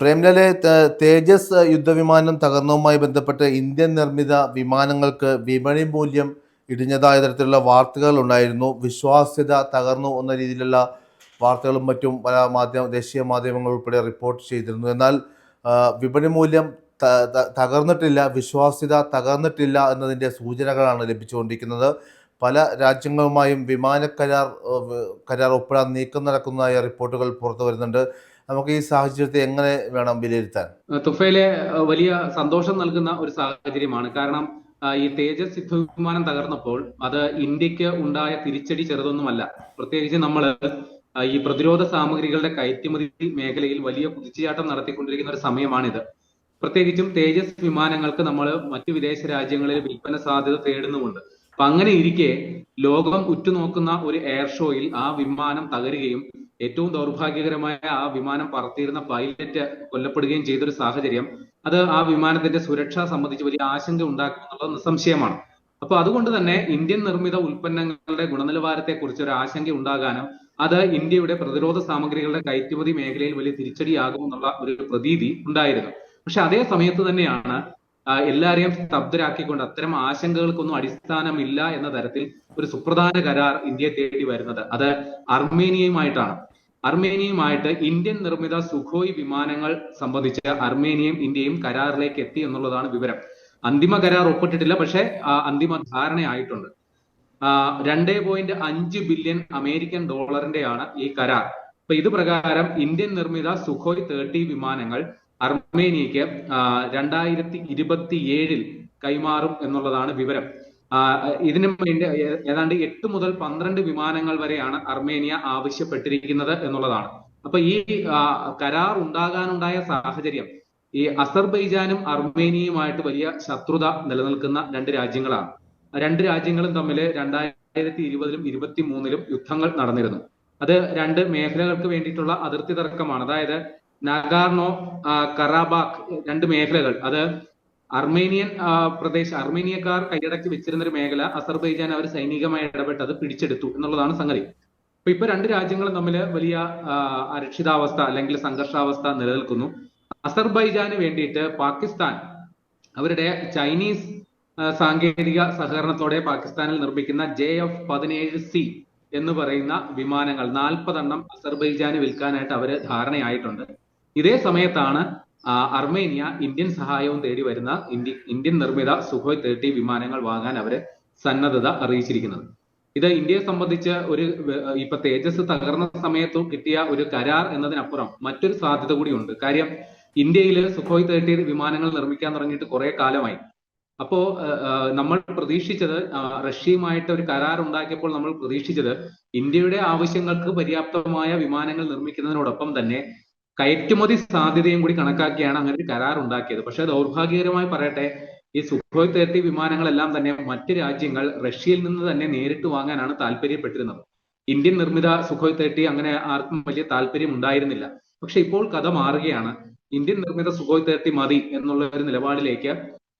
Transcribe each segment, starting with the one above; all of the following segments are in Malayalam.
പ്രേംലാലെ തേജസ് യുദ്ധവിമാനം തകർന്നതുമായി ബന്ധപ്പെട്ട് ഇന്ത്യൻ നിർമ്മിത വിമാനങ്ങൾക്ക് വിപണി മൂല്യം ഇടിഞ്ഞതായ തരത്തിലുള്ള വാർത്തകൾ ഉണ്ടായിരുന്നു വിശ്വാസ്യത തകർന്നു എന്ന രീതിയിലുള്ള വാർത്തകളും മറ്റും പല മാധ്യമ ദേശീയ മാധ്യമങ്ങൾ ഉൾപ്പെടെ റിപ്പോർട്ട് ചെയ്തിരുന്നു. എന്നാൽ വിപണി മൂല്യം തകർന്നിട്ടില്ല വിശ്വാസ്യത തകർന്നിട്ടില്ല എന്നതിന്റെ സൂചനകളാണ് ലഭിച്ചുകൊണ്ടിരിക്കുന്നത്. പല രാജ്യങ്ങളുമായും വിമാന കരാർ കരാർ ഒപ്പിടാൻ നീക്കം നടക്കുന്നതായ റിപ്പോർട്ടുകൾ പുറത്തു വരുന്നുണ്ട്. നമുക്ക് ഈ സാഹചര്യത്തെ എങ്ങനെ വേണം വിലയിരുത്താൻ? തുഫയിലെ വലിയ സന്തോഷം നൽകുന്ന ഒരു സാഹചര്യമാണ്. കാരണം ഈ തേജസ് യുദ്ധവിമാനം തകർന്നപ്പോൾ അത് ഇന്ത്യയ്ക്ക് ഉണ്ടായ തിരിച്ചടി ചെറുതൊന്നുമല്ല. പ്രത്യേകിച്ച് നമ്മൾ ഈ പ്രതിരോധ സാമഗ്രികളുടെ കയറ്റുമതി മേഖലയിൽ വലിയ കുതിച്ചുചാട്ടം നടത്തിക്കൊണ്ടിരിക്കുന്ന ഒരു സമയമാണിത്. പ്രത്യേകിച്ചും തേജസ് വിമാനങ്ങൾക്ക് നമ്മൾ മറ്റു വിദേശ രാജ്യങ്ങളിൽ വിൽപ്പന സാധ്യത തേടുന്നുമുണ്ട്. അപ്പൊ അങ്ങനെ ഇരിക്കെ ലോകം ഉറ്റുനോക്കുന്ന ഒരു എയർ ഷോയിൽ ആ വിമാനം തകരുകയും ഏറ്റവും ദൗർഭാഗ്യകരമായ ആ വിമാനം പറത്തിയിരുന്ന പൈലറ്റ് കൊല്ലപ്പെടുകയും ചെയ്തൊരു സാഹചര്യം. അത് ആ വിമാനത്തിന്റെ സുരക്ഷ സംബന്ധിച്ച് വലിയ ആശങ്ക ഉണ്ടാക്കുമെന്നുള്ളത് നിസ്സംശയമാണ്. അപ്പൊ അതുകൊണ്ട് തന്നെ ഇന്ത്യൻ നിർമ്മിത ഉൽപ്പന്നങ്ങളുടെ ഗുണനിലവാരത്തെ കുറിച്ച് ഒരു ആശങ്ക ഉണ്ടാകാനും അത് ഇന്ത്യയുടെ പ്രതിരോധ സാമഗ്രികളുടെ കയറ്റുമതി മേഖലയിൽ വലിയ തിരിച്ചടിയാകുമെന്നുള്ള ഒരു പ്രതീതി ഉണ്ടായിരുന്നു. പക്ഷെ അതേ സമയത്ത് തന്നെയാണ് എല്ലാരെയും സ്തബ്ധരാക്കിക്കൊണ്ട് അത്തരം ആശങ്കകൾക്കൊന്നും അടിസ്ഥാനമില്ല എന്ന തരത്തിൽ ഒരു സുപ്രധാന കരാർ ഇന്ത്യയെ തേടി വരുന്നത്. അത് അർമേനിയയുമായിട്ടാണ്. അർമേനിയയുമായിട്ട് ഇന്ത്യൻ നിർമ്മിത സുഖോയ് വിമാനങ്ങൾ സംബന്ധിച്ച് അർമേനിയയും ഇന്ത്യയും കരാറിലേക്ക് എത്തി എന്നുള്ളതാണ് വിവരം. അന്തിമ കരാർ ഒപ്പിട്ടിട്ടില്ല പക്ഷേ അന്തിമ ധാരണയായിട്ടുണ്ട്. രണ്ടേ പോയിന്റ് അഞ്ച് ബില്യൺ അമേരിക്കൻ ഡോളറിന്റെയാണ് ഈ കരാർ. അപ്പൊ ഇത് പ്രകാരം ഇന്ത്യൻ നിർമ്മിത സുഖോയ് തേർട്ടി വിമാനങ്ങൾ അർമേനിയക്ക് രണ്ടായിരത്തി ഇരുപത്തി ഏഴിൽ കൈമാറും എന്നുള്ളതാണ് വിവരം. ഇതിനു വേണ്ടി ഏതാണ്ട് എട്ട് മുതൽ പന്ത്രണ്ട് വിമാനങ്ങൾ വരെയാണ് അർമേനിയ ആവശ്യപ്പെട്ടിരിക്കുന്നത് എന്നുള്ളതാണ്. അപ്പൊ ഈ കരാർ ഉണ്ടാകാനുണ്ടായ സാഹചര്യം ഈ അസർബൈജാനും അർമേനിയുമായിട്ട് വലിയ ശത്രുത നിലനിൽക്കുന്ന രണ്ട് രാജ്യങ്ങളാണ്. രണ്ട് രാജ്യങ്ങളും തമ്മിൽ രണ്ടായിരത്തി ഇരുപതിലും ഇരുപത്തി മൂന്നിലും യുദ്ധങ്ങൾ നടന്നിരുന്നു. അത് രണ്ട് മേഖലകൾക്ക് വേണ്ടിയിട്ടുള്ള അതിർത്തി തർക്കമാണ്. അതായത് നഗാർണോ കറാബാക്ക് രണ്ട് മേഖലകൾ. അത് അർമേനിയൻ പ്രദേശം അർമേനിയക്കാർ കൈയടക്കി വെച്ചിരുന്ന ഒരു മേഖല അസർബൈജാൻ അവർ സൈനികമായി ഇടപെട്ട് അത് പിടിച്ചെടുത്തു എന്നുള്ളതാണ് സംഗതി. അപ്പൊ ഇപ്പൊ രണ്ട് രാജ്യങ്ങളും തമ്മിൽ വലിയ അരക്ഷിതാവസ്ഥ അല്ലെങ്കിൽ സംഘർഷാവസ്ഥ നിലനിൽക്കുന്നു. അസർബൈജാന് വേണ്ടിയിട്ട് പാകിസ്ഥാൻ അവരുടെ ചൈനീസ് സാങ്കേതിക സഹകരണത്തോടെ പാകിസ്ഥാനിൽ നിർമ്മിക്കുന്ന ജെ എഫ് പതിനേഴ് സി എന്ന് പറയുന്ന വിമാനങ്ങൾ നാൽപ്പതെണ്ണം അസർബൈജാന് വിൽക്കാനായിട്ട് അവർ ധാരണയായിട്ടുണ്ട്. ഇതേ സമയത്താണ് അർമേനിയ ഇന്ത്യൻ സഹായവും തേടി വരുന്ന ഇന്ത്യ ഇന്ത്യൻ നിർമ്മിത സുഖോയ് തേർട്ടി വിമാനങ്ങൾ വാങ്ങാൻ അവരെ സന്നദ്ധത അറിയിച്ചിരിക്കുന്നത്. ഇത് ഇന്ത്യയെ സംബന്ധിച്ച് ഒരു ഇപ്പൊ തേജസ് തകർന്ന സമയത്തു കിട്ടിയ ഒരു കരാർ എന്നതിനപ്പുറം മറ്റൊരു സാധ്യത കൂടിയുണ്ട്. കാര്യം ഇന്ത്യയിൽ സുഖോയ് തേർട്ടി വിമാനങ്ങൾ നിർമ്മിക്കാൻ തുടങ്ങിയിട്ട് കുറെ കാലമായി. അപ്പോ നമ്മൾ പ്രതീക്ഷിച്ചത് റഷ്യയുമായിട്ട് ഒരു കരാർ ഉണ്ടാക്കിയപ്പോൾ നമ്മൾ പ്രതീക്ഷിച്ചത് ഇന്ത്യയുടെ ആവശ്യങ്ങൾക്ക് പര്യാപ്തമായ വിമാനങ്ങൾ നിർമ്മിക്കുന്നതിനോടൊപ്പം തന്നെ കയറ്റുമതി സാധ്യതയും കൂടി കണക്കാക്കിയാണ് അങ്ങനെ ഒരു കരാർ ഉണ്ടാക്കിയത്. പക്ഷെ ദൗർഭാഗ്യകരമായി പറയട്ടെ ഈ സുഖോയ് തേർട്ടി വിമാനങ്ങളെല്ലാം തന്നെ മറ്റ് രാജ്യങ്ങൾ റഷ്യയിൽ നിന്ന് തന്നെ നേരിട്ട് വാങ്ങാനാണ് താല്പര്യപ്പെട്ടിരുന്നത്. ഇന്ത്യൻ നിർമ്മിത സുഖോയ് തേർട്ടി അങ്ങനെ ആർക്കും വലിയ താല്പര്യം ഉണ്ടായിരുന്നില്ല. പക്ഷെ ഇപ്പോൾ കഥ മാറുകയാണ്. ഇന്ത്യൻ നിർമ്മിത സുഖോയ് തേർട്ടി മതി എന്നുള്ള ഒരു നിലപാടിലേക്ക്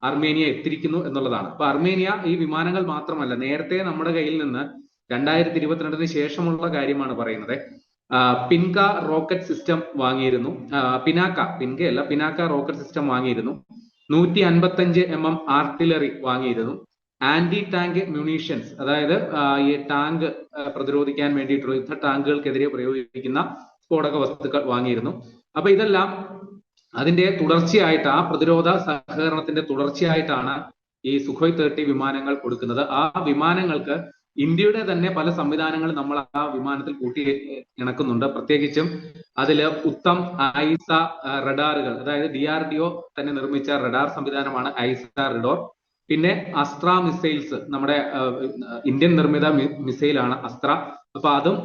അർമേനിയ എത്തിരിക്കുന്നു എന്നുള്ളതാണ്. അപ്പൊ അർമേനിയ ഈ വിമാനങ്ങൾ മാത്രമല്ല നേരത്തെ നമ്മുടെ കയ്യിൽ നിന്ന് രണ്ടായിരത്തി ഇരുപത്തിരണ്ടിന് ശേഷമുള്ള കാര്യമാണ് പറയുന്നത്. പിൻക റോക്കറ്റ് സിസ്റ്റം വാങ്ങിയിരുന്നു. പിനാക്ക പിൻകയല്ല പിനാക്ക റോക്കറ്റ് സിസ്റ്റം വാങ്ങിയിരുന്നു. നൂറ്റി അൻപത്തഞ്ച് എം എം ആർട്ടിലറി വാങ്ങിയിരുന്നു. ആന്റി ടാങ്ക് മ്യൂണീഷ്യൻസ് അതായത് ഈ ടാങ്ക് പ്രതിരോധിക്കാൻ വേണ്ടിയിട്ടുള്ള യുദ്ധ ടാങ്കുകൾക്കെതിരെ പ്രയോഗിക്കുന്ന സ്ഫോടക വസ്തുക്കൾ വാങ്ങിയിരുന്നു. അപ്പൊ ഇതെല്ലാം അതിന്റെ തുടർച്ചയായിട്ട് ആ പ്രതിരോധ സഹകരണത്തിന്റെ തുടർച്ചയായിട്ടാണ് ഈ സുഖോയ് തേർട്ടി വിമാനങ്ങൾ കൊടുക്കുന്നത്. ആ വിമാനങ്ങൾക്ക് ഇന്ത്യയുടെ തന്നെ പല സംവിധാനങ്ങളും നമ്മൾ ആ വിമാനത്തിൽ കൂട്ടി ഇണക്കുന്നുണ്ട്. പ്രത്യേകിച്ചും അതിൽ ഉത്തം ഐസ റഡാറുകൾ. അതായത് ഡി ആർ ഡി ഒ തന്നെ നിർമ്മിച്ച റഡാർ സംവിധാനമാണ് ഐസ റഡോർ. പിന്നെ അസ്ത്ര മിസൈൽസ് നമ്മുടെ ഇന്ത്യൻ നിർമ്മിത മിസൈലാണ് അസ്ത്ര. അപ്പൊ അതും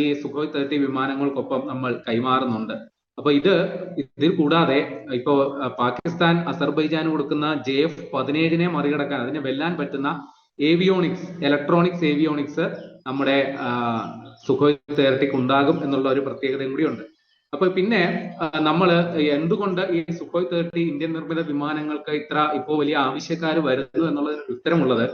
ഈ സുഖോയ് തേർട്ടി വിമാനങ്ങൾക്കൊപ്പം നമ്മൾ കൈമാറുന്നുണ്ട്. അപ്പൊ ഇത് ഇതിൽ കൂടാതെ ഇപ്പോ പാകിസ്ഥാൻ അസർബൈജാന് കൊടുക്കുന്ന ജെ എഫ് പതിനേഴിനെ മറികടക്കാൻ അതിനെ വെല്ലാൻ പറ്റുന്ന ഏവിയോണിക്സ് ഇലക്ട്രോണിക്സ് ഏവിയോണിക്സ് നമ്മുടെ സുഖോയ് തേർട്ടിക്ക് ഉണ്ടാകും എന്നുള്ള ഒരു പ്രത്യേകതയും കൂടിയുണ്ട് അപ്പൊ പിന്നെ നമ്മൾ എന്തുകൊണ്ട് ഈ സുഖോയ് തേർട്ടി ഇന്ത്യൻ നിർമ്മിത വിമാനങ്ങൾക്ക് ഇത്ര ഇപ്പോൾ വലിയ ആവശ്യക്കാർ വരുന്നു എന്നുള്ള ഉത്തരമുള്ളത്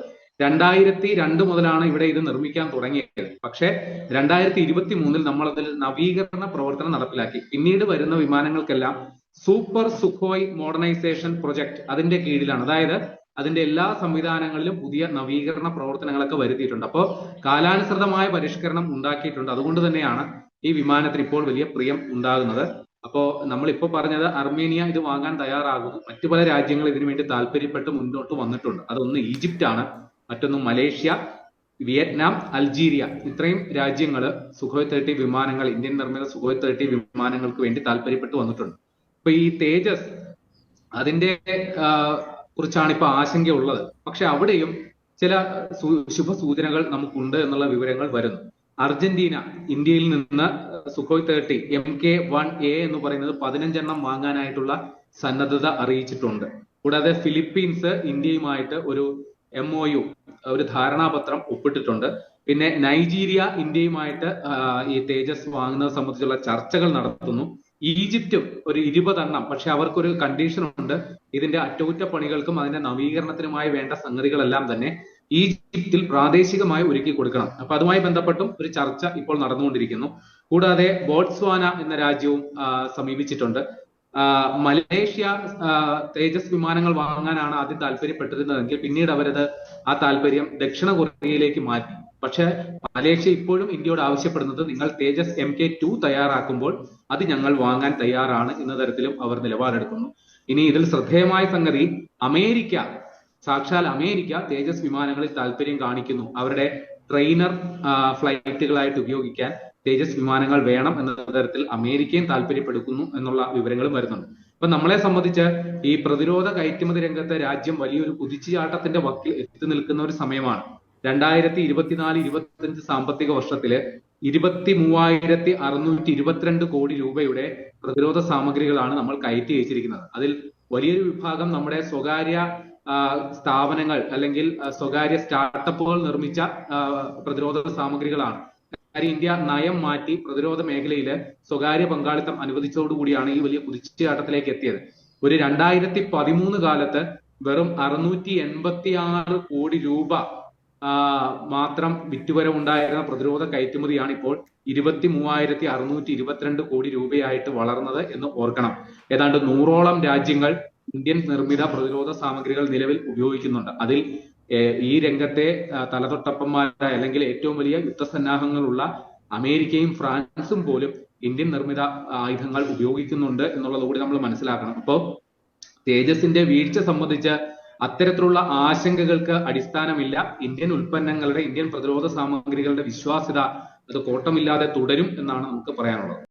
രണ്ടായിരത്തി രണ്ട് മുതലാണ് ഇവിടെ ഇത് നിർമ്മിക്കാൻ തുടങ്ങിയത്. പക്ഷേ രണ്ടായിരത്തി ഇരുപത്തി മൂന്നിൽ നമ്മൾ അതിൽ നവീകരണ പ്രവർത്തനം നടപ്പിലാക്കി. പിന്നീട് വരുന്ന വിമാനങ്ങൾക്കെല്ലാം സൂപ്പർ സുഖോയ് മോഡേണൈസേഷൻ പ്രൊജക്ട് അതിന്റെ കീഴിലാണ്. അതായത് അതിന്റെ എല്ലാ സംവിധാനങ്ങളിലും പുതിയ നവീകരണ പ്രവർത്തനങ്ങളൊക്കെ വരുത്തിയിട്ടുണ്ട്. അപ്പോൾ കാലാനുസൃതമായ പരിഷ്കരണം ഉണ്ടാക്കിയിട്ടുണ്ട്. അതുകൊണ്ട് തന്നെയാണ് ഈ വിമാനത്തിന് ഇപ്പോൾ വലിയ പ്രിയം ഉണ്ടാകുന്നത്. അപ്പോ നമ്മളിപ്പോ പറഞ്ഞത് അർമേനിയ ഇത് വാങ്ങാൻ തയ്യാറാകുന്നു. മറ്റു പല രാജ്യങ്ങൾ ഇതിനു വേണ്ടി താല്പര്യപ്പെട്ട് മുന്നോട്ട് വന്നിട്ടുണ്ട്. അതൊന്ന് ഈജിപ്റ്റ് ആണ് മറ്റൊന്ന് മലേഷ്യ വിയറ്റ്നാം അൾജീരിയ ഇത്രയും രാജ്യങ്ങൾ സുഖോയ് തേർട്ടി വിമാനങ്ങൾ ഇന്ത്യൻ നിർമ്മിത സുഖോയ് തേർട്ടി വിമാനങ്ങൾക്ക് വേണ്ടി താല്പര്യപ്പെട്ട് വന്നിട്ടുണ്ട്. അപ്പൊ ഈ തേജസ് അതിന്റെ കുറിച്ചാണ് ഇപ്പൊ ആശങ്കയുള്ളത്. പക്ഷെ അവിടെയും ചില ശുഭ ശുഭസൂചനകൾ നമുക്കുണ്ട് എന്നുള്ള വിവരങ്ങൾ വരുന്നു. അർജന്റീന ഇന്ത്യയിൽ നിന്ന് Sukhoi thirty M K one A എന്ന് പറയുന്നത് പതിനഞ്ചെണ്ണം വാങ്ങാനായിട്ടുള്ള സന്നദ്ധത അറിയിച്ചിട്ടുണ്ട്. കൂടാതെ ഫിലിപ്പീൻസ് ഇന്ത്യയുമായിട്ട് ഒരു എം ഒ യു ഒരു ധാരണാപത്രം ഒപ്പിട്ടിട്ടുണ്ട്. പിന്നെ നൈജീരിയ ഇന്ത്യയുമായിട്ട് ഈ തേജസ് വാങ്ങുന്നത് സംബന്ധിച്ചുള്ള ചർച്ചകൾ നടത്തുന്നു. ഈജിപ്തും ഒരു ഇരുപതെണ്ണം പക്ഷെ അവർക്കൊരു കണ്ടീഷൻ ഉണ്ട്. ഇതിന്റെ അറ്റകുറ്റപ്പണികൾക്കും അതിന്റെ നവീകരണത്തിനുമായി വേണ്ട സംഗതികളെല്ലാം തന്നെ ഈജിപ്തിൽ പ്രാദേശികമായി ഒരുക്കി കൊടുക്കണം. അപ്പൊ അതുമായി ബന്ധപ്പെട്ടും ഒരു ചർച്ച ഇപ്പോൾ നടന്നുകൊണ്ടിരിക്കുന്നു. കൂടാതെ ബോട്സ്വാന എന്ന രാജ്യവും സമീപിച്ചിട്ടുണ്ട്. മലേഷ്യ തേജസ് വിമാനങ്ങൾ വാങ്ങാനാണ് ആദ്യം താല്പര്യപ്പെട്ടിരുന്നതെങ്കിൽ പിന്നീട് അവരത് ആ താല്പര്യം ദക്ഷിണ കൊറിയയിലേക്ക് മാറ്റി. പക്ഷെ മലേഷ്യ ഇപ്പോഴും ഇന്ത്യയോട് ആവശ്യപ്പെടുന്നത് നിങ്ങൾ തേജസ് എം കെ ടു തയ്യാറാക്കുമ്പോൾ അത് ഞങ്ങൾ വാങ്ങാൻ തയ്യാറാണ് എന്ന തരത്തിലും അവർ നിലപാടെടുക്കുന്നു. ഇനി ഇതിൽ ശ്രദ്ധേയമായ സംഗതി അമേരിക്ക സാക്ഷാൽ അമേരിക്ക തേജസ് വിമാനങ്ങളിൽ താല്പര്യം കാണിക്കുന്നു. അവരുടെ ട്രെയിനർ ഫ്ലൈറ്റുകളായിട്ട് ഉപയോഗിക്കാൻ തേജസ് വിമാനങ്ങൾ വേണം എന്ന തരത്തിൽ അമേരിക്കയും താല്പര്യപ്പെടുക്കുന്നു എന്നുള്ള വിവരങ്ങളും വരുന്നുണ്ട്. അപ്പൊ നമ്മളെ സംബന്ധിച്ച് ഈ പ്രതിരോധ കയറ്റുമതി രംഗത്തെ രാജ്യം വലിയൊരു കുതിച്ചുചാട്ടത്തിന്റെ വക്കിൽ എത്തി നിൽക്കുന്ന ഒരു സമയമാണ്. രണ്ടായിരത്തി ഇരുപത്തിനാല് ഇരുപത്തിയഞ്ച് സാമ്പത്തിക വർഷത്തിൽ ഇരുപത്തി മൂവായിരത്തി അറുന്നൂറ്റി ഇരുപത്തിരണ്ട് കോടി രൂപയുടെ പ്രതിരോധ സാമഗ്രികളാണ് നമ്മൾ കയറ്റി അയച്ചിരിക്കുന്നത് അതിൽ വലിയൊരു വിഭാഗം നമ്മുടെ സ്വകാര്യ സ്ഥാപനങ്ങൾ അല്ലെങ്കിൽ സ്വകാര്യ സ്റ്റാർട്ടപ്പുകൾ നിർമ്മിച്ച പ്രതിരോധ സാമഗ്രികളാണ്. കാര്യം ഇന്ത്യ നയം മാറ്റി പ്രതിരോധ മേഖലയിൽ സ്വകാര്യ പങ്കാളിത്തം അനുവദിച്ചതോടുകൂടിയാണ് ഈ വലിയ കുതിച്ചുചാട്ടത്തിലേക്ക് എത്തിയത്. ഒരു രണ്ടായിരത്തി പതിമൂന്ന് കാലത്ത് വെറും അറുന്നൂറ്റി എൺപത്തി ആറ് കോടി രൂപ മാത്രം വിറ്റുവരവുണ്ടായിരുന്ന പ്രതിരോധ കയറ്റുമതിയാണ് ഇപ്പോൾ ഇരുപത്തി മൂവായിരത്തി അറുന്നൂറ്റി ഇരുപത്തിരണ്ട് കോടി രൂപയായിട്ട് വളർന്നത് എന്ന് ഓർക്കണം. ഏതാണ്ട് നൂറോളം രാജ്യങ്ങൾ ഇന്ത്യൻ നിർമ്മിത പ്രതിരോധ സാമഗ്രികൾ നിലവിൽ ഉപയോഗിക്കുന്നുണ്ട്. അതിൽ ഈ രംഗത്തെ തലതൊട്ടപ്പന്മാരായ അല്ലെങ്കിൽ ഏറ്റവും വലിയ യുദ്ധസന്നാഹങ്ങളുള്ള അമേരിക്കയും ഫ്രാൻസും പോലും ഇന്ത്യൻ നിർമ്മിത ആയുധങ്ങൾ ഉപയോഗിക്കുന്നുണ്ട് എന്നുള്ളത് കൂടി നമ്മൾ മനസ്സിലാക്കണം. അപ്പോൾ തേജസിന്റെ വീഴ്ച സംബന്ധിച്ച് അത്തരത്തിലുള്ള ആശങ്കകൾക്ക് അടിസ്ഥാനമില്ല ഇന്ത്യൻ ഉൽപ്പന്നങ്ങളുടെ ഇന്ത്യൻ പ്രതിരോധ സാമഗ്രികളുടെ വിശ്വാസ്യത അത് കോട്ടമില്ലാതെ തുടരും എന്നാണ് നമുക്ക് പറയാനുള്ളത്.